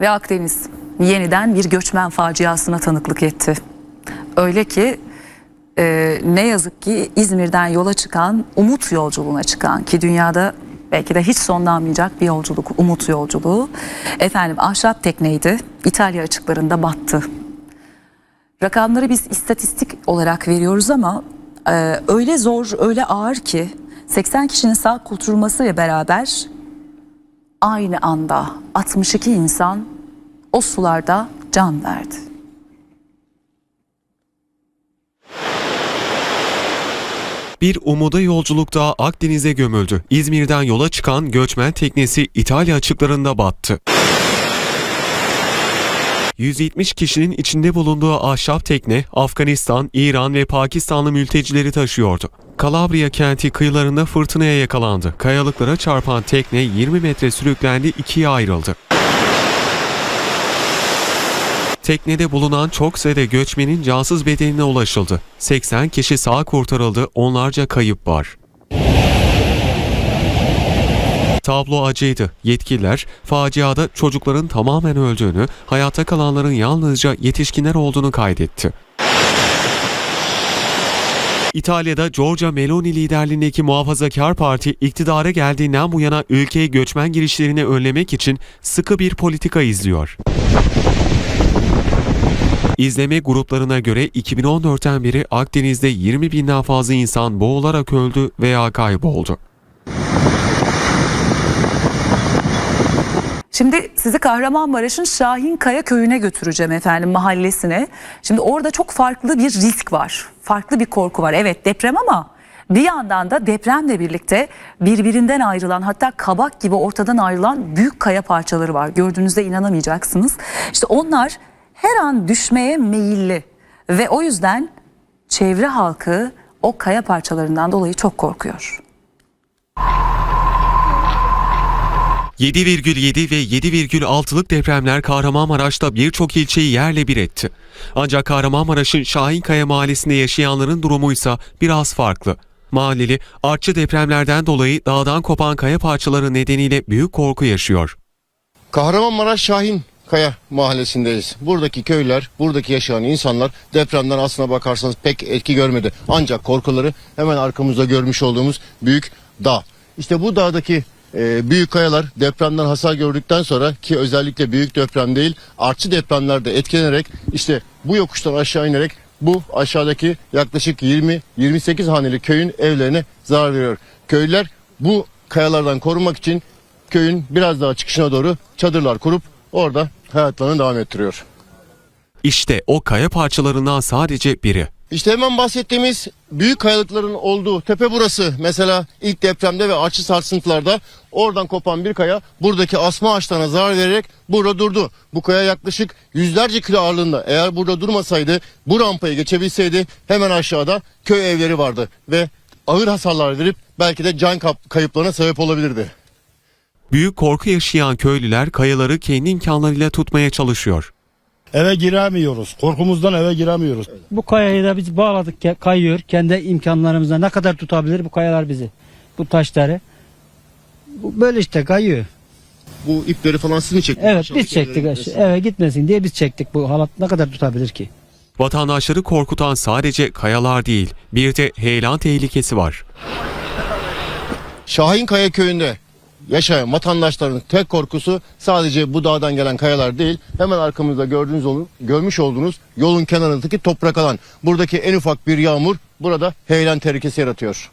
Ve Akdeniz yeniden bir göçmen faciasına tanıklık etti. Öyle ki e, ne yazık ki İzmir'den yola çıkan umut yolculuğuna çıkan ki dünyada belki de hiç sonlanmayacak bir yolculuk umut yolculuğu. Efendim ahşap tekneydi İtalya açıklarında battı. Rakamları biz istatistik olarak veriyoruz ama e, öyle zor öyle ağır ki 80 kişinin sağ kurtulmasıyla beraber aynı anda 62 insan o sularda can verdi. Bir umuda yolculukta Akdeniz'e gömüldü. İzmir'den yola çıkan göçmen teknesi İtalya açıklarında battı. 170 kişinin içinde bulunduğu ahşap tekne Afganistan, İran ve Pakistanlı mültecileri taşıyordu. Kalabria kenti kıyılarında fırtınaya yakalandı. Kayalıklara çarpan tekne 20 metre sürüklendi, ikiye ayrıldı. Teknede bulunan çok sayıda göçmenin cansız bedenine ulaşıldı. 80 kişi sağ kurtarıldı, onlarca kayıp var. Tablo acıydı. Yetkililer faciada çocukların tamamen öldüğünü, hayatta kalanların yalnızca yetişkinler olduğunu kaydetti. İtalya'da Giorgia Meloni liderliğindeki Muhafazakar Parti iktidara geldiğinden bu yana ülkeye göçmen girişlerini önlemek için sıkı bir politika izliyor. İzleme gruplarına göre 2014'ten beri Akdeniz'de 20 binden fazla insan boğularak öldü veya kayboldu. Şimdi sizi Kahramanmaraş'ın Şahinkaya köyüne götüreceğim efendim mahallesine. Şimdi orada çok farklı bir risk var. Farklı bir korku var. Evet deprem ama bir yandan da depremle birlikte birbirinden ayrılan hatta kabak gibi ortadan ayrılan büyük kaya parçaları var. Gördüğünüzde inanamayacaksınız. İşte onlar her an düşmeye meyilli ve o yüzden çevre halkı o kaya parçalarından dolayı çok korkuyor. 7,7 ve 7,6'lık depremler Kahramanmaraş'ta birçok ilçeyi yerle bir etti. Ancak Kahramanmaraş'ın Şahinkaya mahallesinde yaşayanların durumuysa biraz farklı. Mahalleli artçı depremlerden dolayı dağdan kopan kaya parçaları nedeniyle büyük korku yaşıyor. Kahramanmaraş Şahin Kaya mahallesindeyiz. Buradaki köyler, buradaki yaşayan insanlar depremden aslına bakarsanız pek etki görmedi. Ancak korkuları hemen arkamızda görmüş olduğumuz büyük dağ. İşte bu dağdaki e, büyük kayalar depremden hasar gördükten sonra ki özellikle büyük deprem değil artçı depremlerde etkilenerek işte bu yokuştan aşağı inerek bu aşağıdaki yaklaşık 20-28 haneli köyün evlerine zarar veriyor. Köylüler bu kayalardan korunmak için köyün biraz daha çıkışına doğru çadırlar kurup orada hayatlarını devam ettiriyor. İşte o kaya parçalarından sadece biri. İşte hemen bahsettiğimiz büyük kayalıkların olduğu tepe burası. Mesela ilk depremde ve artçı sarsıntılarda oradan kopan bir kaya buradaki asma ağaçlarına zarar vererek burada durdu. Bu kaya yaklaşık yüzlerce kilo ağırlığında. Eğer burada durmasaydı bu rampayı geçebilseydi hemen aşağıda köy evleri vardı ve ağır hasarlar verip belki de can kayıplarına sebep olabilirdi. Büyük korku yaşayan köylüler kayaları kendi imkanlarıyla tutmaya çalışıyor. Eve giremiyoruz. Korkumuzdan eve giremiyoruz. Bu kayayı da biz bağladık kayıyor. Kendi imkanlarımızla ne kadar tutabilir bu kayalar bizi. Bu taşları. Bu böyle işte kayıyor. Bu ipleri falan siz mi çektiniz? Evet Aşağıdaki biz çektik. evlere aş- gitmesin. Eve gitmesin diye biz çektik. Bu halat ne kadar tutabilir ki? Vatandaşları korkutan sadece kayalar değil, bir de heyelan tehlikesi var. Şahinkaya köyünde yaşayan vatandaşların tek korkusu sadece bu dağdan gelen kayalar değil. Hemen arkamızda gördüğünüz olun, görmüş olduğunuz yolun kenarındaki toprak alan. Buradaki en ufak bir yağmur burada heyelan tehlikesi yaratıyor.